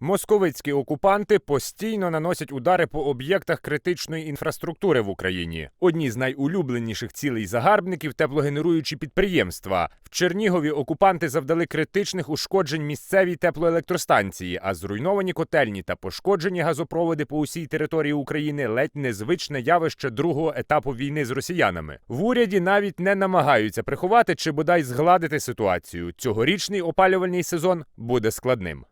Московицькі окупанти постійно наносять удари по об'єктах критичної інфраструктури в Україні. Одні з найулюбленіших цілей загарбників теплогенеруючі підприємства. В Чернігові окупанти завдали критичних ушкоджень місцевій теплоелектростанції, а зруйновані котельні та пошкоджені газопроводи по усій території України ледь незвичне явище другого етапу війни з росіянами. В уряді навіть не намагаються приховати чи бодай згладити ситуацію. Цьогорічний опалювальний сезон буде складним.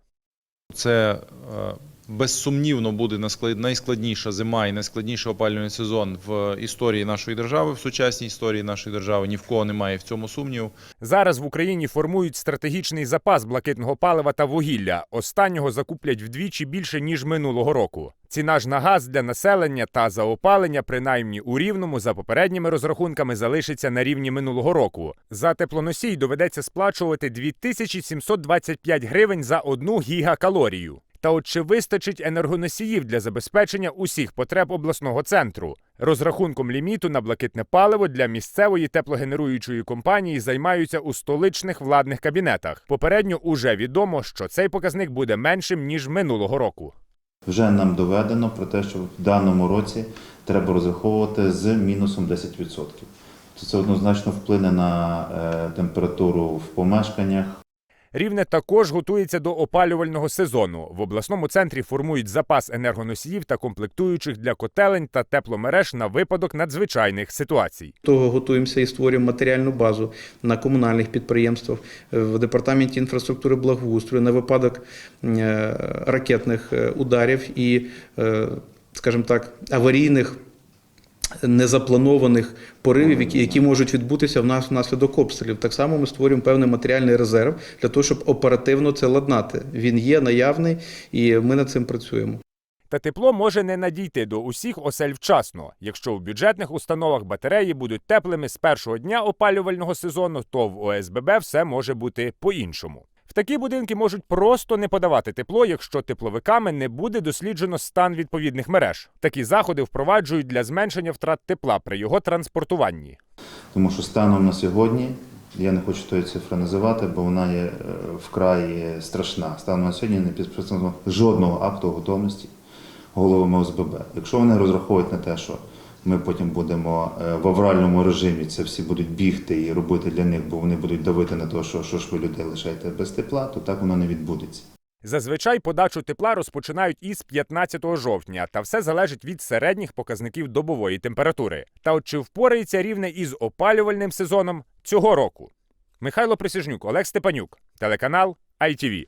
Це е, безсумнівно буде найскладніша зима і найскладніший опалювальний сезон в історії нашої держави, в сучасній історії нашої держави. Ні в кого немає в цьому сумніву. Зараз в Україні формують стратегічний запас блакитного палива та вугілля. Останнього закуплять вдвічі більше ніж минулого року. Ціна ж на газ для населення та за опалення, принаймні у рівному, за попередніми розрахунками, залишиться на рівні минулого року. За теплоносій доведеться сплачувати 2725 гривень за одну гігакалорію. Та от чи вистачить енергоносіїв для забезпечення усіх потреб обласного центру? Розрахунком ліміту на блакитне паливо для місцевої теплогенеруючої компанії займаються у столичних владних кабінетах. Попередньо уже відомо, що цей показник буде меншим ніж минулого року. Вже нам доведено про те, що в даному році треба розраховувати з мінусом 10%. Тобто Це однозначно вплине на е, температуру в помешканнях, Рівне також готується до опалювального сезону. В обласному центрі формують запас енергоносіїв та комплектуючих для котелень та тепломереж на випадок надзвичайних ситуацій. того готуємося і створюємо матеріальну базу на комунальних підприємствах, е, в департаменті інфраструктури благоустрою на випадок е, ракетних е, ударів і, скажімо так, аварійних. Незапланованих поривів, які, можуть відбутися в нас внаслідок обстрілів. Так само ми створюємо певний матеріальний резерв для того, щоб оперативно це ладнати. Він є наявний, і ми над цим працюємо. Та тепло може не надійти до усіх осель вчасно. Якщо в бюджетних установах батареї будуть теплими з першого дня опалювального сезону, то в ОСББ все може бути по-іншому. Такі будинки можуть просто не подавати тепло, якщо тепловиками не буде досліджено стан відповідних мереж. Такі заходи впроваджують для зменшення втрат тепла при його транспортуванні. тому що станом на сьогодні, я не хочу тої цифри називати, бо вона є е, вкрай страшна. Станом на сьогодні не підписано жодного акту готовності головами ОСББ. Якщо вони розраховують на те, що ми потім будемо е, в авральному режимі це всі будуть бігти і робити для них, бо вони будуть давити на те, що, що ж ви людей лишаєте без тепла, то так воно не відбудеться. Зазвичай подачу тепла розпочинають із 15 жовтня, та все залежить від середніх показників добової температури. Та от чи впорається рівне із опалювальним сезоном цього року? Михайло Присяжнюк, Олег Степанюк, телеканал ITV.